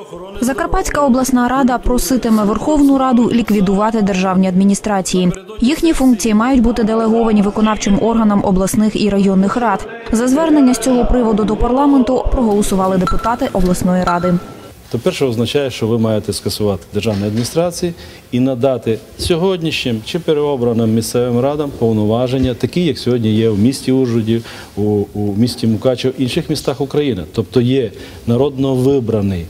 Охорони Закарпатська обласна рада проситиме Верховну Раду ліквідувати державні адміністрації. Їхні функції мають бути делеговані виконавчим органам обласних і районних рад. За звернення з цього приводу до парламенту проголосували депутати обласної ради. То перше означає, що ви маєте скасувати державні адміністрації і надати сьогоднішнім чи переобраним місцевим радам повноваження, такі, як сьогодні є в місті Ужгороді, у, у місті Мукачево, інших містах України. Тобто є народно вибраний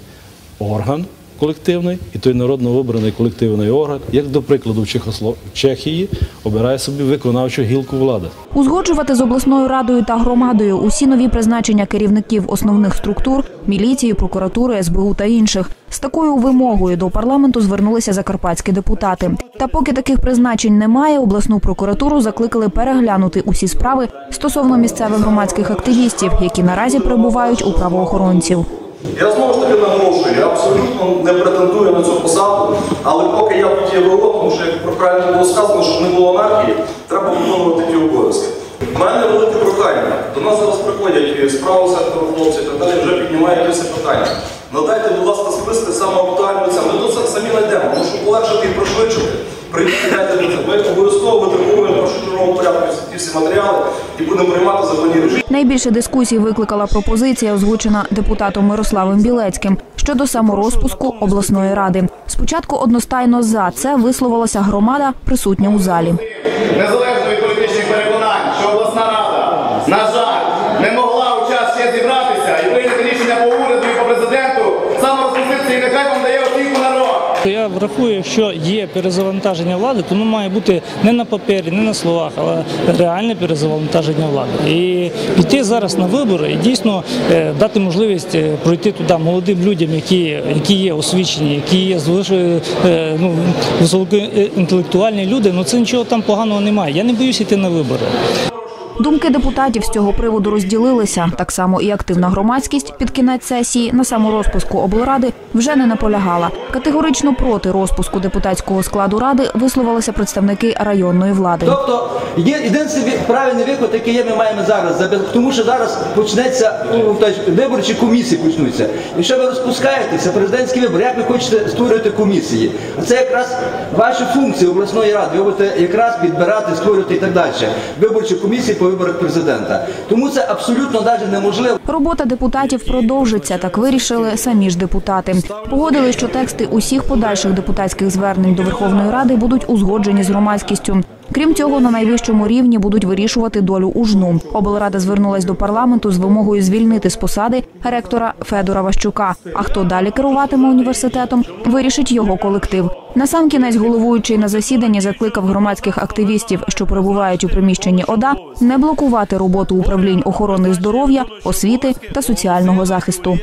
орган колективний, і той народно вибраний колективний орган, як до прикладу в Чехослов... Чехії, обирає собі виконавчу гілку влади. Узгоджувати з обласною радою та громадою усі нові призначення керівників основних структур міліції, прокуратури, СБУ та інших. З такою вимогою до парламенту звернулися закарпатські депутати. Та поки таких призначень немає, обласну прокуратуру закликали переглянути усі справи стосовно місцевих громадських активістів, які наразі перебувають у правоохоронців. Я знову ж таки наголошую, я абсолютно не претендую на цю посаду, але поки я тут є ВО, тому що як правильно було сказано, щоб не було анархії, треба виконувати ті обов'язки. У мене велике прохання. До нас зараз приходять з правого сектору хлопці і так далі, вже піднімають ці питання. Надайте, будь ласка, списки саме актуальні. Ми тут самі знайдемо, тому що полегшити і пришвидшити. Прийняти до це. Ми обов'язково витребуємо в порядку всі матеріали і будемо приймати законні рішення. Найбільше дискусій викликала пропозиція, озвучена депутатом Мирославом Білецьким щодо саморозпуску обласної ради. Спочатку одностайно за це висловилася громада, присутня у залі. незалежно від політичних переконань, що обласна рада, на жаль, не могла у час ще зібратися і прийняти рішення по уряду і по президенту саморозпуститися, і нехай вам дає. Я врахую, якщо є перезавантаження влади, то воно має бути не на папері, не на словах, але реальне перезавантаження влади. І піти зараз на вибори і дійсно е, дати можливість е, пройти туди молодим людям, які, які є освічені, які є е, ну, високоінтелектуальні люди, ну це нічого там поганого немає. Я не боюсь йти на вибори. Думки депутатів з цього приводу розділилися. Так само і активна громадськість під кінець сесії на саморозпуску облради вже не наполягала. Категорично проти розпуску депутатського складу ради висловилися представники районної влади. Тобто є єдиний правильний виклад, який є, ми маємо зараз, тому що зараз почнеться ну, тобто, виборчі комісії почнуться. Якщо ви розпускаєтеся, президентські вибори, як ви хочете створювати комісії? Це якраз ваші функції обласної ради. Ви будете якраз підбирати, створювати і так далі. Виборчі комісії по виборах президента. Тому це абсолютно навіть неможливо. Робота депутатів продовжиться, так вирішили самі ж депутати. Погодили, що тексти усіх подальших депутатських звернень до Верховної Ради будуть узгоджені з громадськістю. Крім цього, на найвищому рівні будуть вирішувати долю ужну. Облрада звернулась до парламенту з вимогою звільнити з посади ректора Федора Ващука. А хто далі керуватиме університетом, вирішить його колектив. Насамкінець головуючий на засіданні закликав громадських активістів, що перебувають у приміщенні ОДА, не блокувати роботу управлінь охорони здоров'я, освіти та соціального захисту.